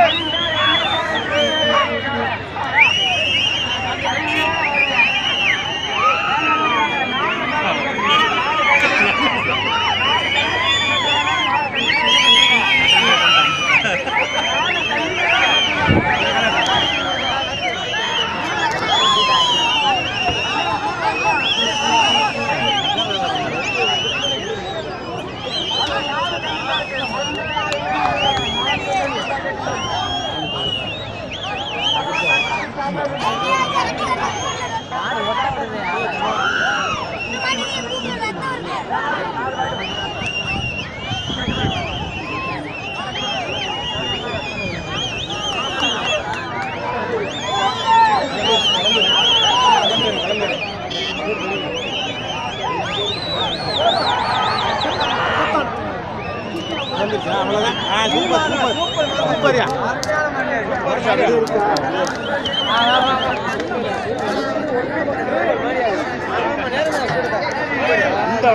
Yeah. அவ்வளோதான் super super. சூப்பர்யா. இந்த